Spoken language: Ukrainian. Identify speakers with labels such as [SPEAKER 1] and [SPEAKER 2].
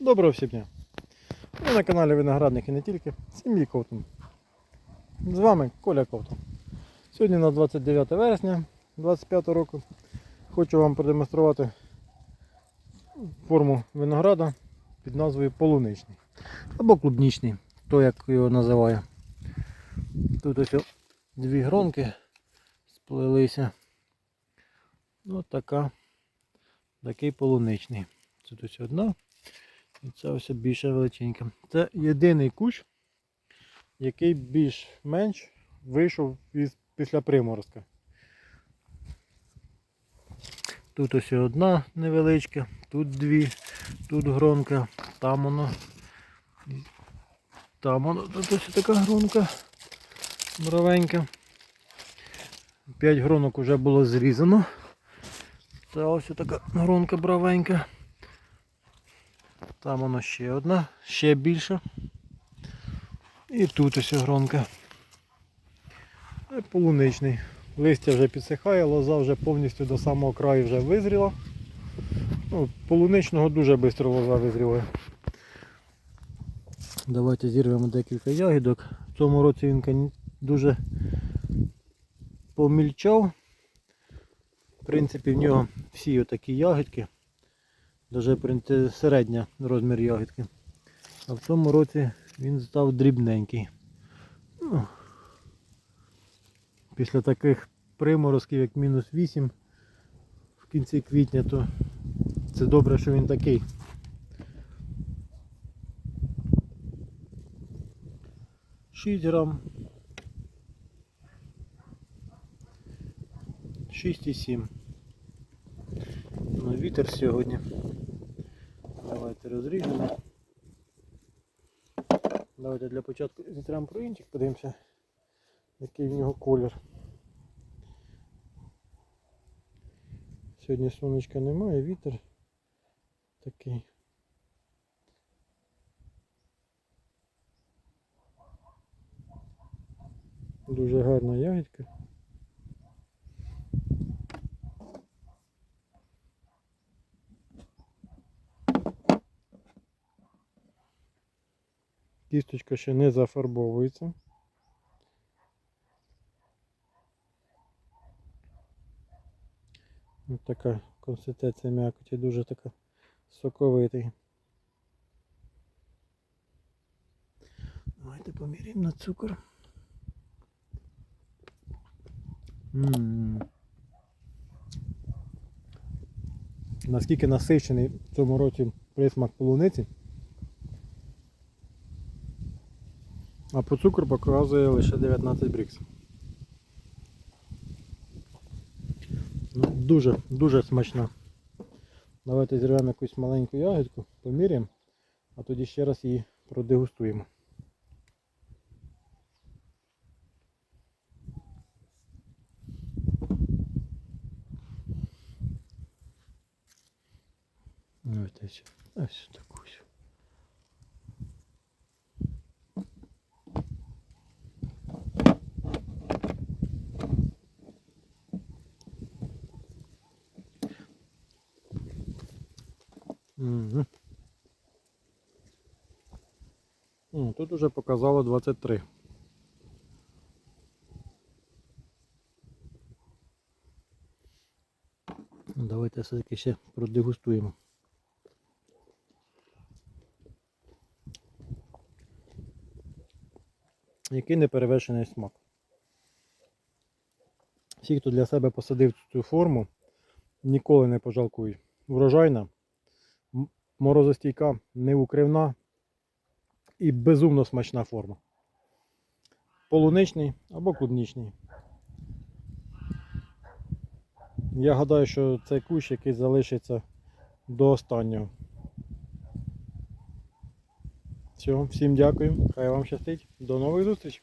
[SPEAKER 1] Доброго всім дня! Ви на каналі Виноградник і не тільки. Сім'ї Ковтун. З вами Коля Ковтун. Сьогодні на 29 вересня 25 року хочу вам продемонструвати форму винограда під назвою полуничний. Або клубнічний, то як його називає. Тут ось дві гронки сплелися. Ось така, такий полуничний. Тут ось одна. І це ось більше величенька. Це єдиний кущ, який більш-менш вийшов із, після приморозка. Тут ось одна невеличка, тут дві, тут гронка, там воно. Там воно, тут ось така гронка бровенька. П'ять гронок вже було зрізано. Це ось така гронка бровенька. Там воно ще одна, ще більша. І тут ось гронка. Полуничний. Листя вже підсихає, лоза вже повністю до самого краю вже визріла. Ну, полуничного дуже швидко лоза визріває. Давайте зірвемо декілька ягідок. В цьому році він дуже помільчав. В принципі, в нього всі отакі ягідки. Даже середня розмір ягідки. А в цьому році він став дрібненький. Ну, після таких приморозків, як мінус 8 в кінці квітня, то це добре, що він такий. Шість грам. 6,7. Ну, вітер сьогодні. Давайте розріжемо. Давайте для початку зітремо проінчик, подивимося, який в нього колір. Сьогодні сонечка немає, вітер такий. Дуже гарна ягідка. Кісточка ще не зафарбовується. Ось така консистенція м'якоті, дуже така соковитий. Давайте поміряємо на цукор. М. Наскільки насичений в цьому році присмак полуниці. А по цукру показує лише 19 брікс. Ну, дуже, дуже смачна. Давайте зірвемо якусь маленьку ягідку, поміряємо, а тоді ще раз її продегустуємо. Давайте ось, ось таку. ось. Мгм. М, Тут уже показало 23. Ну, Давайте все-таки ще продегустуємо. Який неперевершений смак. Всі, хто для себе посадив цю форму, ніколи не пожалкують. Врожайна, морозостійка, неукривна і безумно смачна форма. Полуничний або клубнічний. Я гадаю, що це кущ, який залишиться до останнього. Все, всім дякую. Хай вам щастить. До нових зустрічей.